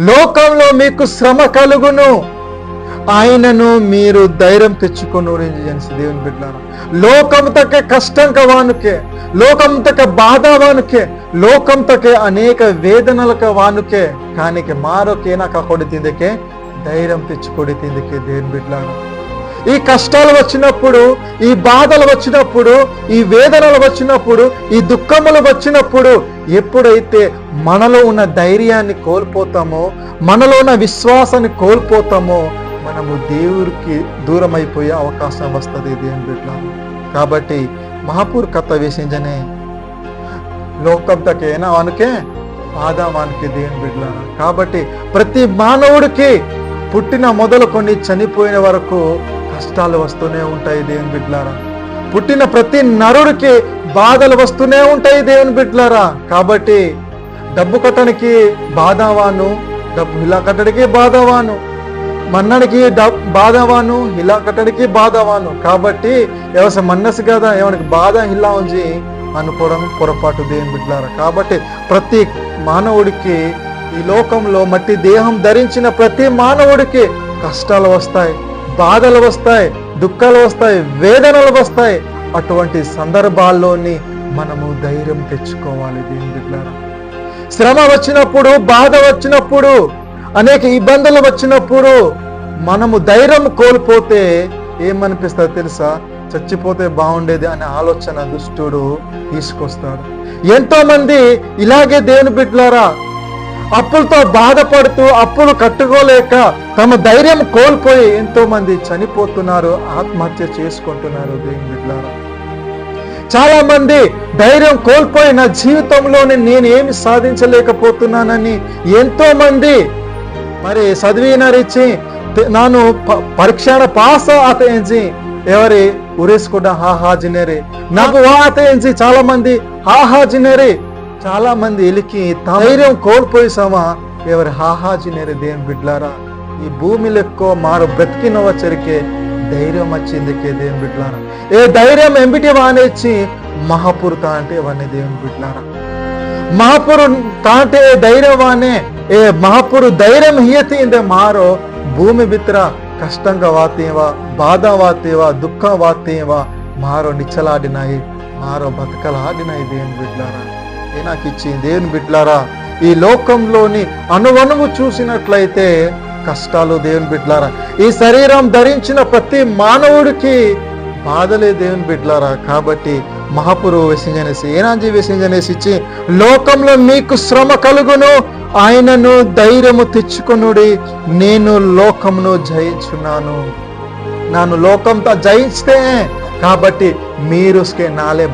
లోకంలో మీకు శ్రమ కలుగును. ఆయనను మీరు ధైర్యం తెచ్చుకొని జనిసి దేవుని బిడ్డాను లోకం తక్క కష్టం వానుకే లోకం తక్క బాధ వానుకే లోకం తక్క అనేక వేదనలకు వానుకే కానికి మారోకేనా కాకొడి ధైర్యం తెచ్చుకొడితిందకే దేవుని బిడ్డాను ఈ కష్టాలు వచ్చినప్పుడు ఈ బాధలు వచ్చినప్పుడు ఈ వేదనలు వచ్చినప్పుడు ఈ దుఃఖములు వచ్చినప్పుడు ఎప్పుడైతే మనలో ఉన్న ధైర్యాన్ని కోల్పోతామో మనలో ఉన్న విశ్వాసాన్ని కోల్పోతామో మనము దేవుడికి దూరం అయిపోయే అవకాశం వస్తుంది దేవుని బిడ్డ కాబట్టి మహాపూర్ కథ వేసింజనే లోకం తకేనా వానికే ఆదామానికి దేవుని బిడ్డ కాబట్టి ప్రతి మానవుడికి పుట్టిన మొదలుకొని చనిపోయిన వరకు కష్టాలు వస్తూనే ఉంటాయి దేవుని బిడ్లారా పుట్టిన ప్రతి నరుడికి బాధలు వస్తూనే ఉంటాయి దేవుని బిడ్లారా కాబట్టి డబ్బు కట్టడానికి బాధవాను డబ్బు ఇలా కట్టడానికి బాధవాను మన్నడికి బాధవాను ఇలా కట్టడానికి బాధవాను. కాబట్టి వ్యవసాయ మన్నసు కదా ఎవరికి బాధ ఇలా ఉంచి అనుకోవడం పొరపాటు దేవుని బిడ్లారా కాబట్టి ప్రతి మానవుడికి ఈ లోకంలో మట్టి దేహం ధరించిన ప్రతి మానవుడికి కష్టాలు వస్తాయి. బాధలు వస్తాయి దుఃఖాలు వస్తాయి వేదనలు వస్తాయి. అటువంటి సందర్భాల్లోని మనము ధైర్యం తెచ్చుకోవాలి దీని బిడ్డారా. శ్రమ వచ్చినప్పుడు బాధ వచ్చినప్పుడు అనేక ఇబ్బందులు వచ్చినప్పుడు మనము ధైర్యం కోల్పోతే ఏమనిపిస్తుంది తెలుసా? చచ్చిపోతే బాగుండేది అనే ఆలోచన దుష్టుడు తీసుకొస్తాడు. ఎంతో మంది ఇలాగే దేవుని బిడ్డలారా అప్పులతో బాధపడుతూ అప్పులు కట్టుకోలేక తమ ధైర్యం కోల్పోయి ఎంతో మంది చనిపోతున్నారు ఆత్మహత్య చేసుకుంటున్నారు దేవుని బిడ్డారా. చాలా మంది ధైర్యం కోల్పోయి నా జీవితంలోనే నేను ఏమి సాధించలేకపోతున్నానని ఎంతో మంది మరి చదివిన రీచి నాను పరీక్షణ పాస్ ఆతయించి ఎవరి ఉరేసుకుంటా హాహా జినేరి నాకు వా ఆతయించి చాలా మంది హాహా చాలా మంది ఎలికి ధైర్యం కోల్పోయి సమా ఎవరి హా హా జినేరి దేని బిడ్లారా ఈ భూమిలో ఎక్కువ మారు బ్రతికిన వచ్చరికి ధైర్యం వచ్చిందికే దేవుని బిడ్లారా ఏ ధైర్యం ఎంబిటి వానేచ్చి మహాపురుత అంటే వాడిని దేవుని బిడ్లారా ಮಹಾಪುರು ತಾಂಟೆ ಧೈರ್ಯವಾನೆ ಏ ಮಹಾಪುರು ಧೈರ್ಯ ಹಿಯತಿ ಇಂದೆ ಮಾರೋ ಭೂಮಿ ಬಿತ್ರ ಕಷ್ಟಂಗ ವಾತೇವ ಬಾಧ ವಾತೇವ ದುಃಖ ವಾತೇವ మారో నిచ్చలాడినాయి మారో బతకలాడినాయి దేవుని బిడ్లారా వాక్యమే నాకు ఇచ్చింది. ఏం బిడ్లారా? ఈ లోకంలోని అనువనువు చూసినట్లయితే కష్టాలు దేవుని బిడ్లారా. ఈ శరీరం ధరించిన ప్రతి మానవుడికి బాధలే దేవుని బిడ్లారా. కాబట్టి మహాపురువు విసింజనేసి ఏనాజీ విసింజనేసి ఇచ్చి లోకంలో మీకు శ్రమ కలుగును ఆయనను ధైర్యము తెచ్చుకునుడి నేను లోకమును జయించున్నాను. నన్ను లోకంతో జయించితే కాబట్టి మీరు నాలే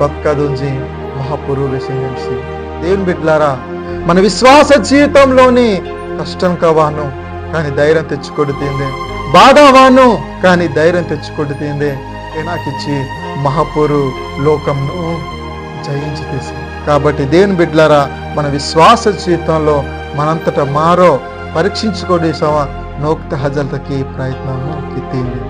జీ మహాపురు వేసించి దేవుని బిడ్లారా మన విశ్వాస జీవితంలోని కష్టం కవాను కానీ ధైర్యం తెచ్చుకొడుతుంది బాధవాను కానీ ధైర్యం తెచ్చుకొడుతుంది ఏనాకిచ్చి మహాపురు లోకంను జయించి తీసి కాబట్టి దేవుని బిడ్లారా మన విశ్వాస జీవితంలో మనంతట మారో పరీక్షించుకోడేసావా నోక్త హజలతకి ప్రయత్నము కిత్తింది